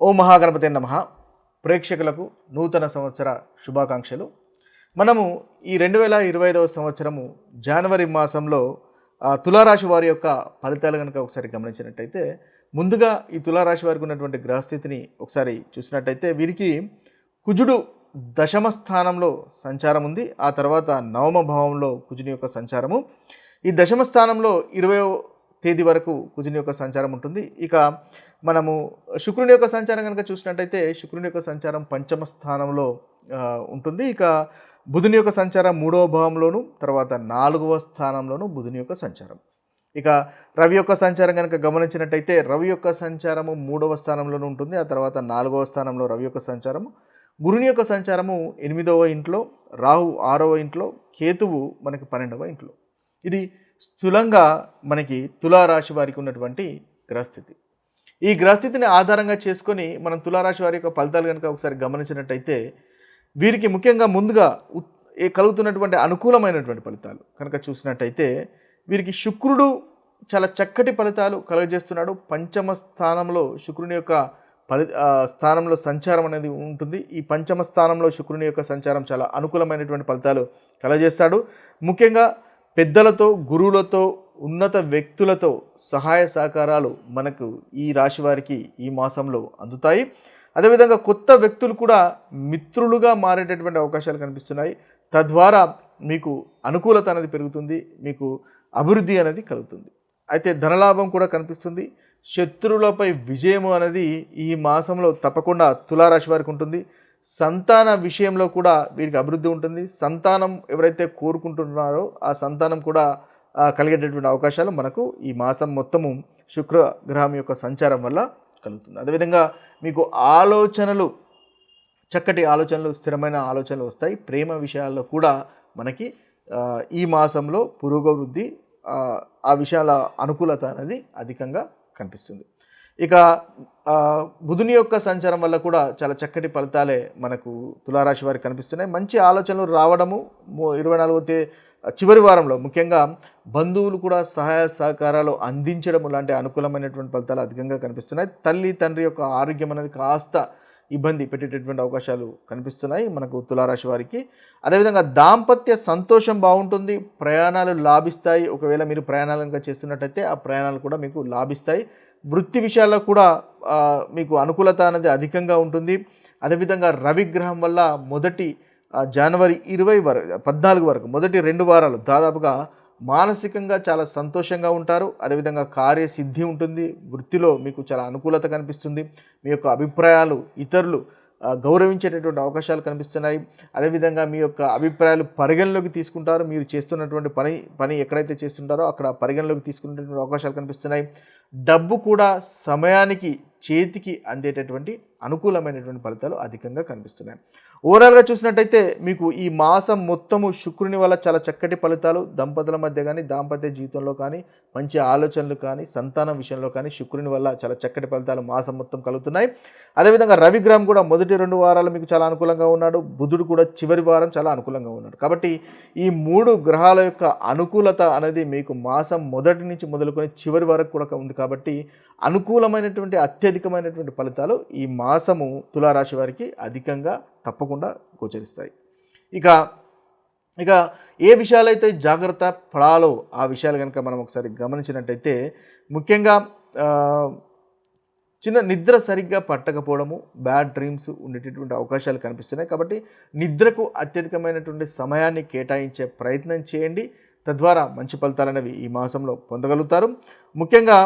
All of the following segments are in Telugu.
ఓ మహాగణపతి నమ. ప్రేక్షకులకు నూతన సంవత్సర శుభాకాంక్షలు. మనము ఈ రెండు వేల ఇరవై ఐదవ సంవత్సరము జనవరి మాసంలో తులారాశి వారి యొక్క ఫలితాలు కనుక ఒకసారి గమనించినట్టయితే ముందుగా ఈ తులారాశి వారికి ఉన్నటువంటి గ్రహస్థితిని ఒకసారి చూసినట్టయితే వీరికి కుజుడు దశమ స్థానంలో సంచారం ఉంది. ఆ తర్వాత నవమ భావంలో కుజుని యొక్క సంచారము. ఈ దశమ స్థానంలో ఇరవై తేదీ వరకు కుజుని యొక్క సంచారం ఉంటుంది. ఇక మనము శుక్రుని యొక్క సంచారం కనుక చూసినట్టయితే శుక్రుని యొక్క సంచారం పంచమ స్థానంలో ఉంటుంది. ఇక బుధుని యొక్క సంచారం మూడవ భావంలోను తర్వాత నాలుగవ స్థానంలోను బుధుని యొక్క సంచారం. ఇక రవి యొక్క సంచారం కనుక గమనించినట్టయితే రవి యొక్క సంచారము మూడవ స్థానంలోనూ ఉంటుంది. ఆ తర్వాత నాలుగవ స్థానంలో రవి యొక్క సంచారము. గురుని యొక్క సంచారము ఎనిమిదవ ఇంట్లో రాహు ఆరవ ఇంట్లో కేతువు మనకి పన్నెండవ ఇంట్లో. ఇది స్థూలంగా మనకి తులారాశి వారికి ఉన్నటువంటి గ్రహస్థితి. ఈ గ్రహస్థితిని ఆధారంగా చేసుకొని మనం తులారాశి వారి యొక్క ఫలితాలు కనుక ఒకసారి గమనించినట్టయితే వీరికి ముఖ్యంగా ముందుగా ఏ కలుగుతున్నటువంటి అనుకూలమైనటువంటి ఫలితాలు. కనుక చూసినట్టయితే వీరికి శుక్రుడు చాలా చక్కటి ఫలితాలు కలుగజేస్తున్నాడు. పంచమ స్థానంలో శుక్రుని యొక్క ఫలి స్థానంలో సంచారం అనేది ఉంటుంది. ఈ పంచమ స్థానంలో శుక్రుని యొక్క సంచారం చాలా అనుకూలమైనటువంటి ఫలితాలు కలగజేస్తాడు. ముఖ్యంగా పెద్దలతో గురువులతో ఉన్నత వ్యక్తులతో సహాయ సహకారాలు మనకు ఈ రాశి వారికి ఈ మాసంలో అందుతాయి. అదేవిధంగా కొత్త వ్యక్తులు కూడా మిత్రులుగా మారేటటువంటి అవకాశాలు కనిపిస్తున్నాయి. తద్వారా మీకు అనుకూలత అనేది పెరుగుతుంది మీకు అభివృద్ధి అనేది కలుగుతుంది. అయితే ధనలాభం కూడా కనిపిస్తుంది. శత్రువులపై విజయము అనేది ఈ మాసంలో తప్పకుండా తులారాశి వారికి ఉంటుంది. సంతాన విషయంలో కూడా వీరికి అభివృద్ధి ఉంటుంది. సంతానం ఎవరైతే కోరుకుంటున్నారో ఆ సంతానం కూడా కలిగేటటువంటి అవకాశాలు మనకు ఈ మాసం మొత్తము శుక్ర గ్రహం యొక్క సంచారం వల్ల కలుగుతుంది. అదేవిధంగా మీకు ఆలోచనలు చక్కటి ఆలోచనలు స్థిరమైన ఆలోచనలు వస్తాయి. ప్రేమ విషయాల్లో కూడా మనకి ఈ మాసంలో పురోగవృద్ధి ఆ విషయాల అనుకూలత అనేది అధికంగా కనిపిస్తుంది. ఇక బుధుని యొక్క సంచారం వల్ల కూడా చాలా చక్కటి ఫలితాలే మనకు తులారాశి వారికి కనిపిస్తున్నాయి. మంచి ఆలోచనలు రావడము ఇరవై నాలుగో తే చివరి వారంలో ముఖ్యంగా బంధువులు కూడా సహాయ సహకారాలు అందించడం లాంటి అనుకూలమైనటువంటి ఫలితాలు అధికంగా కనిపిస్తున్నాయి. తల్లి తండ్రి యొక్క ఆరోగ్యం అనేది కాస్త ఇబ్బంది పెట్టేటటువంటి అవకాశాలు కనిపిస్తున్నాయి మనకు తులారాశి వారికి. అదేవిధంగా దాంపత్య సంతోషం బాగుంటుంది ప్రయాణాలు లాభిస్తాయి. ఒకవేళ మీరు ప్రయాణాలు కనుక చేస్తున్నట్టయితే ఆ ప్రయాణాలు కూడా మీకు లాభిస్తాయి. వృత్తి విషయాల్లో కూడా మీకు అనుకూలత అనేది అధికంగా ఉంటుంది. అదేవిధంగా రవిగ్రహం వల్ల మొదటి జనవరి ఇరవై వరకు పద్నాలుగు వరకు మొదటి రెండు వారాలు దాదాపుగా మానసికంగా చాలా సంతోషంగా ఉంటారు. అదేవిధంగా కార్యసిద్ధి ఉంటుంది. వృత్తిలో మీకు చాలా అనుకూలత కనిపిస్తుంది. మీ యొక్క అభిప్రాయాలు ఇతరులు గౌరవించేటటువంటి అవకాశాలు కనిపిస్తున్నాయి. అదేవిధంగా మీ యొక్క అభిప్రాయాలు పరిగణలోకి తీసుకుంటారు. మీరు చేస్తున్నటువంటి పని పని ఎక్కడైతే చేస్తుంటారో అక్కడ పరిగణలోకి తీసుకునేటటువంటి అవకాశాలు కనిపిస్తున్నాయి. డబ్బు కూడా సమయానికి చేతికి అందేటటువంటి అనుకూలమైనటువంటి ఫలితాలు అధికంగా కనిపిస్తున్నాయి. ఓవరాల్గా చూసినట్టయితే మీకు ఈ మాసం మొత్తము శుక్రుని వల్ల చాలా చక్కటి ఫలితాలు దంపతుల మధ్య కానీ దాంపత్య జీవితంలో కానీ మంచి ఆలోచనలు కానీ సంతానం విషయంలో కానీ శుక్రుని వల్ల చాలా చక్కటి ఫలితాలు మాసం మొత్తం కలుగుతున్నాయి. అదేవిధంగా రవిగ్రహం కూడా మొదటి రెండు వారాలు మీకు చాలా అనుకూలంగా ఉన్నాడు. బుధుడు కూడా చివరి వారం చాలా అనుకూలంగా ఉన్నాడు. కాబట్టి ఈ మూడు గ్రహాల యొక్క అనుకూలత అనేది మీకు మాసం మొదటి నుంచి మొదలుకొని చివరి వరకు కూడా ఉంది. కాబట్టి అనుకూలమైనటువంటి అత్యధికమైనటువంటి ఫలితాలు ఈ మాసము తులారాశి వారికి అధికంగా తప్పకుండా గోచరిస్తాయి. ఇక ఇక ఏ విషయాలైతే జాగ్రత్త పడాలో ఆ విషయాలు కనుక మనం ఒకసారి గమనించినట్టయితే ముఖ్యంగా చిన్న నిద్ర సరిగ్గా పట్టకపోవడము బ్యాడ్ డ్రీమ్స్ ఉండేటటువంటి అవకాశాలు కనిపిస్తున్నాయి. కాబట్టి నిద్రకు అత్యధికమైనటువంటి సమయాన్ని కేటాయించే ప్రయత్నం చేయండి. తద్వారా మంచి ఫలితాలు అనేవి ఈ మాసంలో పొందగలుగుతారు. ముఖ్యంగా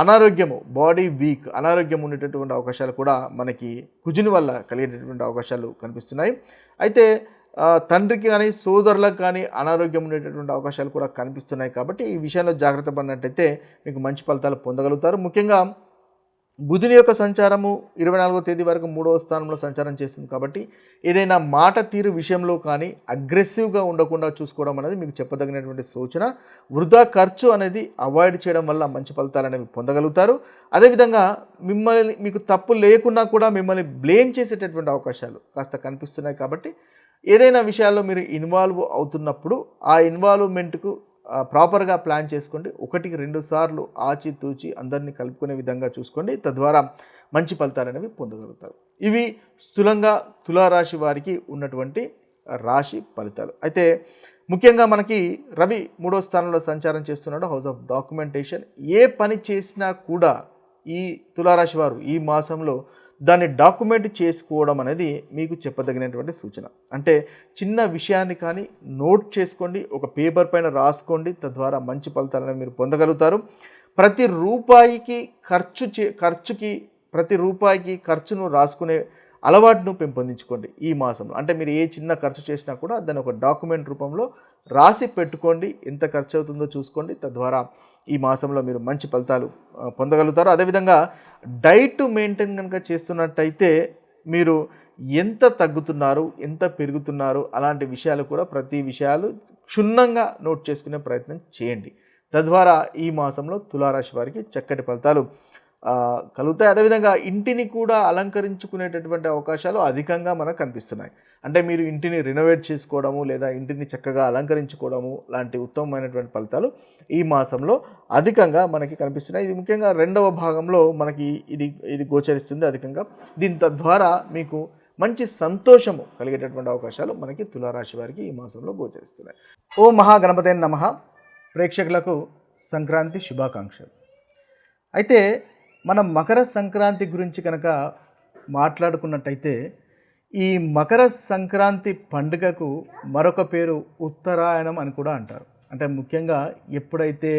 అనారోగ్యము బాడీ వీక్ అనారోగ్యం ఉండేటటువంటి అవకాశాలు కూడా మనకి కుజుని వల్ల కలిగేటటువంటి అవకాశాలు కనిపిస్తున్నాయి. అయితే తండ్రికి కానీ సోదరులకు కానీ అనారోగ్యం ఉండేటటువంటి అవకాశాలు కూడా కనిపిస్తున్నాయి కాబట్టి ఈ విషయంలో జాగ్రత్త పడినట్టయితే మీకు మంచి ఫలితాలు పొందగలుగుతారు. ముఖ్యంగా బుధుని యొక్క సంచారము ఇరవై నాలుగో తేదీ వరకు మూడవ స్థానంలో సంచారం చేస్తుంది కాబట్టి ఏదైనా మాట తీరు విషయంలో కానీ అగ్రెసివ్గా ఉండకుండా చూసుకోవడం అనేది మీకు చెప్పదగినటువంటి సూచన. వృధా ఖర్చు అనేది అవాయిడ్ చేయడం వల్ల మంచి ఫలితాలు అనేవి పొందగలుగుతారు. అదేవిధంగా మిమ్మల్ని మీకు తప్పు లేకున్నా కూడా మిమ్మల్ని బ్లేమ్ చేసేటటువంటి అవకాశాలు కాస్త కనిపిస్తున్నాయి కాబట్టి ఏదైనా విషయాల్లో మీరు ఇన్వాల్వ్ అవుతున్నప్పుడు ఆ ఇన్వాల్వ్మెంట్కు ప్రాపర్గా ప్లాన్ చేసుకోండి. ఒకటికి రెండు సార్లు ఆచి తూచి అందరినీ కలుపుకునే విధంగా చూసుకోండి. తద్వారా మంచి ఫలితాలు అనేవి పొందగలుగుతారు. ఇవి స్థూలంగా తులారాశి వారికి ఉన్నటువంటి రాశి ఫలితాలు. అయితే ముఖ్యంగా మనకి రవి మూడో స్థానంలో సంచారం చేస్తున్నాడు. House of documentation. ఏ పని చేసినా కూడా ఈ తులారాశి వారు ఈ మాసంలో దాన్ని డాక్యుమెంట్ చేసుకోవడం అనేది మీకు చెప్పదగినటువంటి సూచన. అంటే చిన్న విషయాన్ని కానీ నోట్ చేసుకోండి ఒక పేపర్ పైన రాసుకోండి తద్వారా మంచి ఫలితాలను మీరు పొందగలుగుతారు. ప్రతి రూపాయికి ఖర్చు చే ఖర్చుకి ప్రతి రూపాయికి ఖర్చును రాసుకునే అలవాటును పెంపొందించుకోండి ఈ మాసంలో. అంటే మీరు ఏ చిన్న ఖర్చు చేసినా కూడా దాన్ని ఒక డాక్యుమెంట్ రూపంలో రాసి పెట్టుకోండి. ఎంత ఖర్చు అవుతుందో చూసుకోండి. తద్వారా ఈ మాసంలో మీరు మంచి ఫలితాలు పొందగలుగుతారు. అదేవిధంగా డైట్ మెయింటైన్ కనుక చేస్తున్నట్టయితే మీరు ఎంత తగ్గుతున్నారు ఎంత పెరుగుతున్నారు అలాంటి విషయాలు కూడా ప్రతి విషయాలు క్షుణ్ణంగా నోట్ చేసుకునే ప్రయత్నం చేయండి. తద్వారా ఈ మాసంలో తులారాశి వారికి చక్కటి ఫలితాలు కలుగుతాయి. అదేవిధంగా ఇంటిని కూడా అలంకరించుకునేటటువంటి అవకాశాలు అధికంగా మనకు కనిపిస్తున్నాయి. అంటే మీరు ఇంటిని రినోవేట్ చేసుకోవడము లేదా ఇంటిని చక్కగా అలంకరించుకోవడము లాంటి ఉత్తమమైనటువంటి ఫలితాలు ఈ మాసంలో అధికంగా మనకి కనిపిస్తున్నాయి. ఇది ముఖ్యంగా రెండవ భాగంలో మనకి ఇది ఇది గోచరిస్తుంది అధికంగా. దీని తద్వారా మీకు మంచి సంతోషము కలిగేటటువంటి అవకాశాలు మనకి తులారాశి వారికి ఈ మాసంలో గోచరిస్తున్నాయి. ఓ మహాగణపతి నమ. ప్రేక్షకులకు సంక్రాంతి శుభాకాంక్షలు. అయితే మనం మకర సంక్రాంతి గురించి కనుక మాట్లాడుకున్నట్టయితే ఈ మకర సంక్రాంతి పండుగకు మరొక పేరు ఉత్తరాయణం అని కూడా అంటారు. అంటే ముఖ్యంగా ఎప్పుడైతే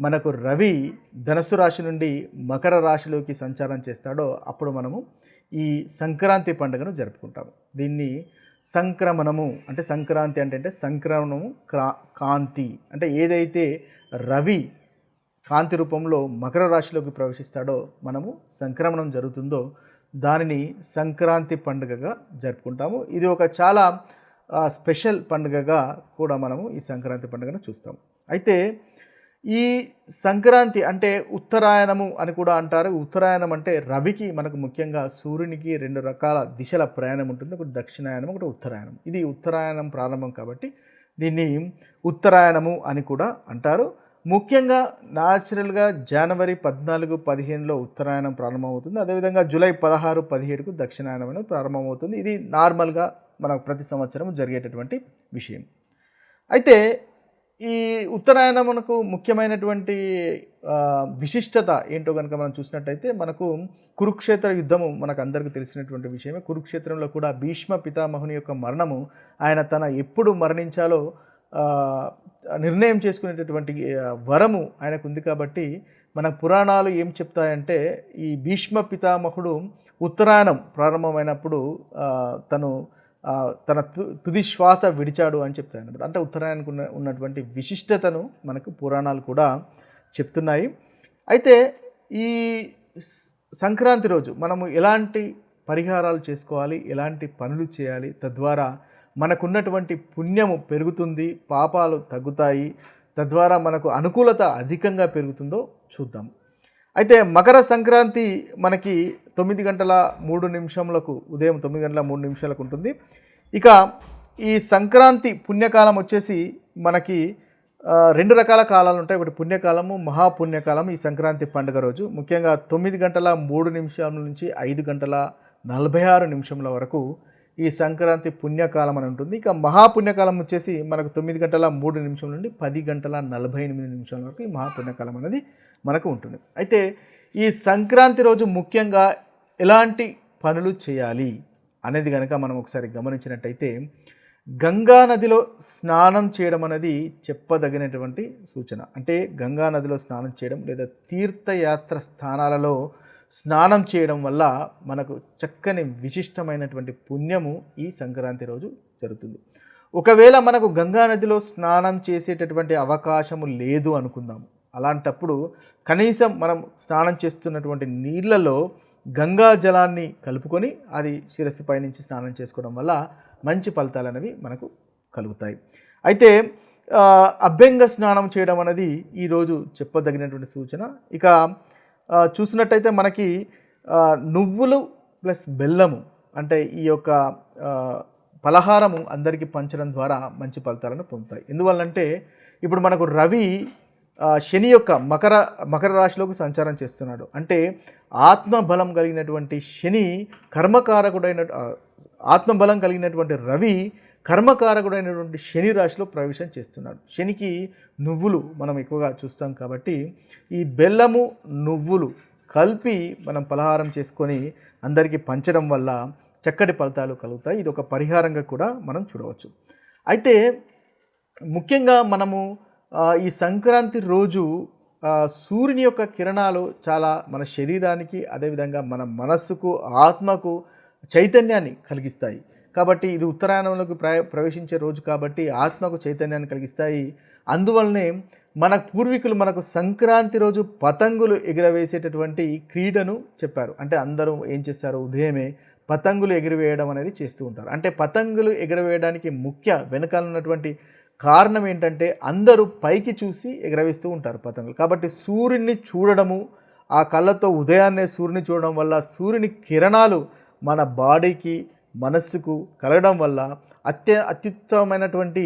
మనకు రవి ధనస్సు రాశి నుండి మకర రాశిలోకి సంచారం చేస్తాడో అప్పుడు మనము ఈ సంక్రాంతి పండుగను జరుపుకుంటాము. దీన్ని సంక్రమణము అంటే సంక్రాంతి అంటే అంటే సంక్రమణము క్రా కాంతి అంటే ఏదైతే రవి కాంతి రూపంలో మకర రాశిలోకి ప్రవేశిస్తాడో మనము సంక్రమణం జరుగుతుందో దానిని సంక్రాంతి పండుగగా జరుపుకుంటాము. ఇది ఒక చాలా స్పెషల్ పండుగగా కూడా మనము ఈ సంక్రాంతి పండుగను చూస్తాం అయితే ఈ సంక్రాంతి అంటే ఉత్తరాయణము అని కూడా అంటారు. ఉత్తరాయణం అంటే రవికి మనకు ముఖ్యంగా సూర్యునికి రెండు రకాల దిశల ప్రయాణం ఉంటుంది. ఒకటి దక్షిణాయనం ఒకటి ఉత్తరాయణం. ఇది ఉత్తరాయణం ప్రారంభం కాబట్టి దీన్ని ఉత్తరాయణము అని కూడా అంటారు. ముఖ్యంగా న్యాచురల్గా జనవరి పద్నాలుగు పదిహేనులో ఉత్తరాయణం ప్రారంభమవుతుంది. అదేవిధంగా జూలై పదహారు పదిహేడుకు దక్షిణాయనం అనేది ప్రారంభమవుతుంది. ఇది నార్మల్గా మనకు ప్రతి సంవత్సరం జరిగేటటువంటి విషయం. అయితే ఈ ఉత్తరాయణం మనకు ముఖ్యమైనటువంటి విశిష్టత ఏంటో కనుక మనం చూసినట్టయితే మనకు కురుక్షేత్ర యుద్ధము మనకు అందరికీ తెలిసినటువంటి విషయమే. కురుక్షేత్రంలో కూడా భీష్మ పితామహుని యొక్క మరణము ఆయన తన ఎప్పుడు మరణించాలో నిర్ణయం చేసుకునేటటువంటి వరము ఆయనకు ఉంది కాబట్టి మన పురాణాలు ఏం చెప్తాయంటే ఈ భీష్మ పితామహుడు ఉత్తరాయణం ప్రారంభమైనప్పుడు తను తన తు- తుది శ్వాస విడిచాడు అని చెప్తాయి అంటే ఉత్తరాయణకు ఉన్న ఉన్నటువంటి విశిష్టతను మనకు పురాణాలు కూడా చెప్తున్నాయి. అయితే ఈ సంక్రాంతి రోజు మనము ఎలాంటి పరిహారాలు చేసుకోవాలి ఎలాంటి పనులు చేయాలి తద్వారా మనకున్నటువంటి పుణ్యము పెరుగుతుంది పాపాలు తగ్గుతాయి తద్వారా మనకు అనుకూలత అధికంగా పెరుగుతుందో చూద్దాం. అయితే మకర సంక్రాంతి మనకి తొమ్మిది గంటల మూడు నిమిషములకు ఉదయం తొమ్మిది గంటల మూడు నిమిషాలకు ఉంటుంది. ఇక ఈ సంక్రాంతి పుణ్యకాలం వచ్చేసి మనకి రెండు రకాల కాలాలు ఉంటాయి. ఒకటి పుణ్యకాలము మహాపుణ్యకాలం ఈ సంక్రాంతి పండుగ రోజు. ముఖ్యంగా తొమ్మిది గంటల మూడు నిమిషాల నుంచి ఐదు గంటల నలభై ఆరు నిమిషముల వరకు ఈ సంక్రాంతి పుణ్యకాలం అని ఉంటుంది. ఇక మహాపుణ్యకాలం వచ్చేసి మనకు తొమ్మిది గంటల మూడు నిమిషం నుండి పది గంటల నలభై ఎనిమిది నిమిషాల వరకు ఈ మహాపుణ్యకాలం అనేది మనకు ఉంటుంది. అయితే ఈ సంక్రాంతి రోజు ముఖ్యంగా ఎలాంటి పనులు చేయాలి అనేది కనుక మనం ఒకసారి గమనించినట్టయితే గంగా నదిలో స్నానం చేయడం అనేది చెప్పదగినటువంటి సూచన. అంటే గంగా నదిలో స్నానం చేయడం లేదా తీర్థయాత్ర స్థానాలలో స్నానం చేయడం వల్ల మనకు చక్కని విశిష్టమైనటువంటి పుణ్యము ఈ సంక్రాంతి రోజు జరుగుతుంది. ఒకవేళ మనకు గంగా నదిలో స్నానం చేసేటటువంటి అవకాశము లేదు అనుకుందాం. అలాంటప్పుడు కనీసం మనం స్నానం చేస్తున్నటువంటి నీళ్ళలో గంగా జలాన్ని కలుపుకొని అది శిరస్సు పైనుంచి స్నానం చేసుకోవడం వల్ల మంచి ఫలితాలు అనేవి మనకు కలుగుతాయి. అయితే అభ్యంగ స్నానం చేయడం అనేది ఈరోజు చెప్పదగినటువంటి సూచన. ఇక చూసినట్టయితే మనకి నువ్వులు ప్లస్ బెల్లము అంటే ఈ యొక్క పలహారము అందరికీ పంచడం ద్వారా మంచి ఫలితాలను పొందుతాయి. ఎందువల్లంటే ఇప్పుడు మనకు రవి శని యొక్క మకర మకర రాశిలోకి సంచారం చేస్తున్నాడు. అంటే ఆత్మబలం కలిగినటువంటి శని కర్మకారకుడైన ఆత్మబలం కలిగినటువంటి రవి కర్మకారకుడైనటువంటి శని రాశిలో ప్రవేశం చేస్తున్నాడు. శనికి నువ్వులు మనం ఎక్కువగా చూస్తాం కాబట్టి ఈ బెల్లము నువ్వులు కలిపి మనం పలహారం చేసుకొని అందరికీ పంచడం వల్ల చక్కటి ఫలితాలు కలుగుతాయి. ఇది ఒక పరిహారంగా కూడా మనం చూడవచ్చు. అయితే ముఖ్యంగా మనము ఈ సంక్రాంతి రోజు సూర్యుని యొక్క కిరణాలు చాలా మన శరీరానికి అదేవిధంగా మన మనస్సుకు ఆత్మకు చైతన్యాన్ని కలిగిస్తాయి. కాబట్టి ఇది ఉత్తరాయణంలోకి ప్ర ప్రవేశించే రోజు కాబట్టి ఆత్మకు చైతన్యాన్ని కలిగిస్తాయి. అందువల్లనే మన పూర్వీకులు మనకు సంక్రాంతి రోజు పతంగులు ఎగురవేసేటటువంటి క్రీడను చెప్పారు. అంటే అందరూ ఏం చేస్తారు? ఉదయమే పతంగులు ఎగురవేయడం అనేది చేస్తూ ఉంటారు. అంటే పతంగులు ఎగురవేయడానికి ముఖ్య వెనకాల ఉన్నటువంటి కారణం ఏంటంటే అందరూ పైకి చూసి ఎగరవేస్తూ ఉంటారు పతంగులు. కాబట్టి సూర్యుడిని చూడడము ఆ కళ్ళతో ఉదయాన్నే సూర్యుని చూడడం వల్ల సూర్యుని కిరణాలు మన బాడీకి మనస్సుకు కలగడం వల్ల అత్య అత్యుత్తమైనటువంటి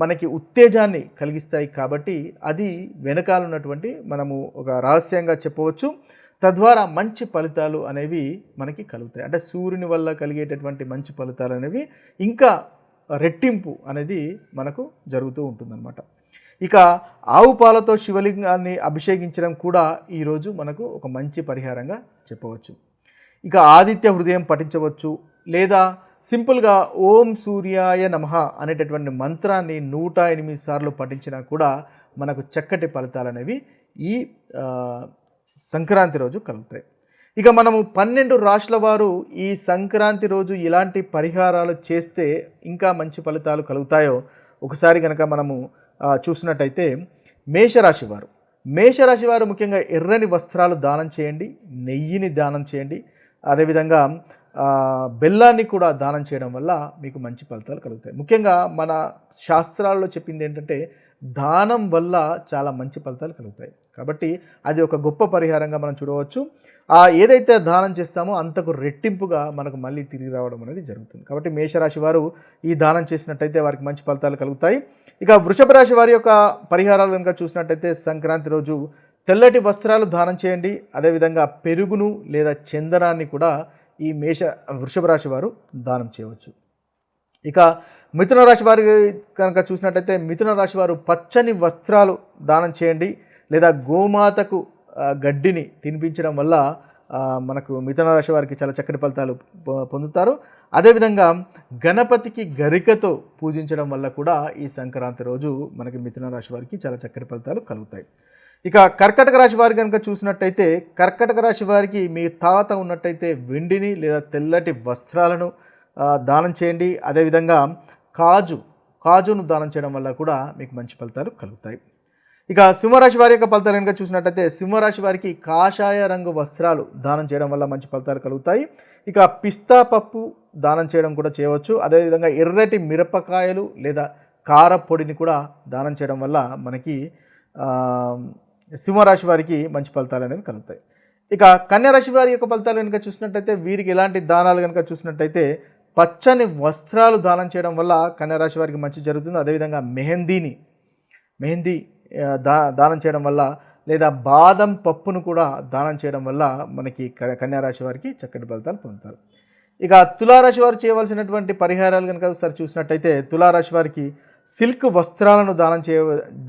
మనకి ఉత్తేజాన్ని కలిగిస్తాయి కాబట్టి అది వెనకాల ఉన్నటువంటి మనము ఒక రహస్యంగా చెప్పవచ్చు. తద్వారా మంచి ఫలితాలు అనేవి మనకి కలుగుతాయి. అంటే సూర్యుని వల్ల కలిగేటటువంటి మంచి ఫలితాలు అనేవి ఇంకా రెట్టింపు అనేది మనకు జరుగుతూ ఉంటుందన్నమాట. ఇక ఆవు పాలతో శివలింగాన్ని అభిషేకించడం కూడా ఈరోజు మనకు ఒక మంచి పరిహారంగా చెప్పవచ్చు. ఇక ఆదిత్య హృదయం పఠించవచ్చు. లేదా సింపుల్గా ఓం సూర్యాయ నమః అనేటటువంటి మంత్రాన్ని నూట ఎనిమిది సార్లు పఠించినా కూడా మనకు చక్కటి ఫలితాలు అనేవి ఈ సంక్రాంతి రోజు కలుగుతాయి. ఇక మనము పన్నెండు రాష్ట్రాల వారు ఈ సంక్రాంతి రోజు ఇలాంటి పరిహారాలు చేస్తే ఇంకా మంచి ఫలితాలు కలుగుతాయో ఒకసారి కనుక మనము చూసినట్టయితే మేషరాశి వారు. మేషరాశి వారు ముఖ్యంగా ఎర్రని వస్త్రాలు దానం చేయండి నెయ్యిని దానం చేయండి. అదేవిధంగా బెల్లాన్ని కూడా దానం చేయడం వల్ల మీకు మంచి ఫలితాలు కలుగుతాయి. ముఖ్యంగా మన శాస్త్రాల్లో చెప్పింది ఏంటంటే దానం వల్ల చాలా మంచి ఫలితాలు కలుగుతాయి. కాబట్టి అది ఒక గొప్ప పరిహారంగా మనం చూడవచ్చు. ఆ ఏదైతే దానం చేస్తామో అంతకు రెట్టింపుగా మనకు మళ్ళీ తిరిగి రావడం అనేది జరుగుతుంది. కాబట్టి మేషరాశి వారు ఈ దానం చేసినట్టయితే వారికి మంచి ఫలితాలు కలుగుతాయి. ఇక వృషభ రాశి వారి యొక్క పరిహారాలు కనుక చూసినట్టయితే సంక్రాంతి రోజు తెల్లటి వస్త్రాలు దానం చేయండి. అదేవిధంగా పెరుగును లేదా చందనాన్ని కూడా ఈ మేష వృషభ రాశి వారు దానం చేయవచ్చు. ఇక మిథున రాశి వారి కనుక చూసినట్టయితే మిథున రాశి వారు పచ్చని వస్త్రాలు దానం చేయండి లేదా గోమాతకు గడ్డిని తినిపించడం వల్ల మనకు మిథున రాశి వారికి చాలా చక్కటి ఫలితాలు పొందుతారు. అదేవిధంగా గణపతికి గరికతో పూజించడం వల్ల కూడా ఈ సంక్రాంతి రోజు మనకి మిథున రాశి వారికి చాలా చక్కటి ఫలితాలు కలుగుతాయి. ఇక కర్కటక రాశి వారి కనుక చూసినట్టయితే కర్కటక రాశి వారికి మీ తాత ఉన్నట్టయితే వెండిని లేదా తెల్లటి వస్త్రాలను దానం చేయండి. అదేవిధంగా కాజు కాజును దానం చేయడం వల్ల కూడా మీకు మంచి ఫలితాలు కలుగుతాయి. ఇక సింహరాశి వారి యొక్క ఫలితాలు కనుక చూసినట్టయితే సింహరాశి వారికి కాషాయ రంగు వస్త్రాలు దానం చేయడం వల్ల మంచి ఫలితాలు కలుగుతాయి. ఇక పిస్తా పప్పు దానం చేయడం కూడా చేయవచ్చు. అదేవిధంగా ఎర్రటి మిరపకాయలు లేదా కారపొడిని కూడా దానం చేయడం వల్ల మనకి సింహరాశి వారికి మంచి ఫలితాలు అనేవి కలుగుతాయి. ఇక కన్యారాశి వారి యొక్క ఫలితాలు కనుక చూసినట్టయితే వీరికి ఎలాంటి దానాలు కనుక చూసినట్టయితే పచ్చని వస్త్రాలు దానం చేయడం వల్ల కన్యారాశి వారికి మంచి జరుగుతుంది. అదేవిధంగా మెహందీని మెహందీ దా దానం చేయడం వల్ల లేదా బాదం పప్పును కూడా దానం చేయడం వల్ల మనకి క- కన్యారాశి వారికి చక్కటి ఫలితాలు పొందుతారు. ఇక తులారాశి వారు చేయవలసినటువంటి పరిహారాలు కనుక ఒకసారి చూసినట్టయితే తులారాశి వారికి సిల్క్ వస్త్రాలను దానం చేయ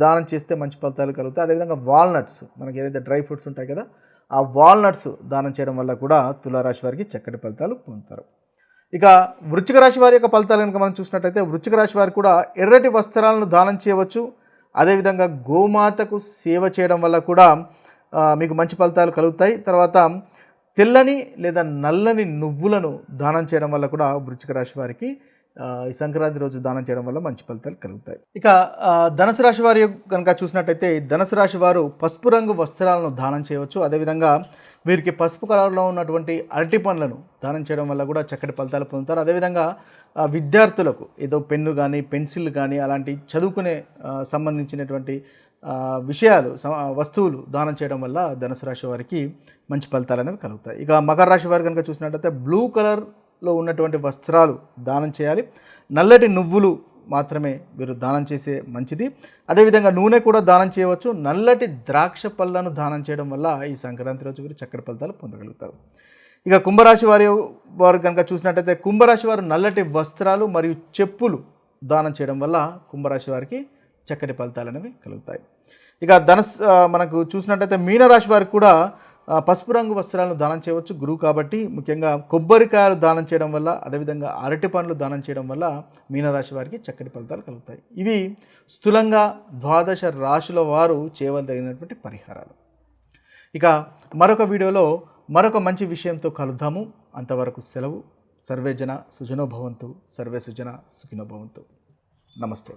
దానం చేస్తే మంచి ఫలితాలు కలుగుతాయి. అదేవిధంగా వాల్నట్స్ మనకి ఏదైతే డ్రై ఫ్రూట్స్ ఉంటాయి కదా ఆ వాల్నట్స్ దానం చేయడం వల్ల కూడా తులారాశి వారికి చక్కటి ఫలితాలు పొందుతారు. ఇక వృచ్చిక రాశి వారి యొక్క ఫలితాలు కనుక మనం చూసినట్టయితే వృచ్చిక రాశి వారు కూడా ఎర్రటి వస్త్రాలను దానం చేయవచ్చు. అదేవిధంగా గోమాతకు సేవ చేయడం వల్ల కూడా మీకు మంచి ఫలితాలు కలుగుతాయి. తర్వాత తెల్లని లేదా నల్లని నువ్వులను దానం చేయడం వల్ల కూడా వృచ్చిక రాశి వారికి ఈ సంక్రాంతి రోజు దానం చేయడం వల్ల మంచి ఫలితాలు కలుగుతాయి. ఇక ఆ, ధనుసు రాశి వారి కనుక చూసినట్టయితే ధనుసు రాశి వారు పసుపు రంగు వస్త్రాలను దానం చేయవచ్చు. అదేవిధంగా వీరికి పసుపు కలర్లో ఉన్నటువంటి అరటి పండ్లను దానం చేయడం వల్ల కూడా చక్కటి ఫలితాలు పొందుతారు. అదేవిధంగా విద్యార్థులకు ఏదో పెన్ను కానీ పెన్సిల్ కానీ అలాంటి చదువుకునే సంబంధించినటువంటి విషయాలు వస్తువులు దానం చేయడం వల్ల ధనుసు రాశి వారికి మంచి ఫలితాలు అనేవి కలుగుతాయి. ఇక మకర రాశి వారు కనుక చూసినట్టయితే బ్లూ కలర్ లో ఉన్నటువంటి వస్త్రాలు దానం చేయాలి. నల్లటి నువ్వులు మాత్రమే మీరు దానం చేసే మంచిది. అదేవిధంగా నూనె కూడా దానం చేయవచ్చు. నల్లటి ద్రాక్ష పళ్ళను దానం చేయడం వల్ల ఈ సంక్రాంతి రోజు మీరు చక్కటి ఫలితాలు పొందగలుగుతారు. ఇక కుంభరాశి వారి వారు కనుక చూసినట్టయితే కుంభరాశి వారు నల్లటి వస్త్రాలు మరియు చెప్పులు దానం చేయడం వల్ల కుంభరాశి వారికి చక్కటి ఫలితాలు అనేవి కలుగుతాయి. ఇక ధనస్ మనకు చూసినట్టయితే మీనరాశి వారికి కూడా పసుపు రంగు వస్త్రాలను దానం చేయవచ్చు గురువు కాబట్టి. ముఖ్యంగా కొబ్బరికాయలు దానం చేయడం వల్ల అదేవిధంగా అరటి పండ్లు దానం చేయడం వల్ల మీనరాశి వారికి చక్కటి ఫలితాలు కలుగుతాయి. ఇవి స్థూలంగా ద్వాదశ రాశుల వారు చేయవలదగినటువంటి పరిహారాలు. ఇక మరొక వీడియోలో మరొక మంచి విషయంతో కలుద్దాము. అంతవరకు సెలవు. సర్వే జన సర్వే సుజన సుఖినోభవంతు నమస్తే.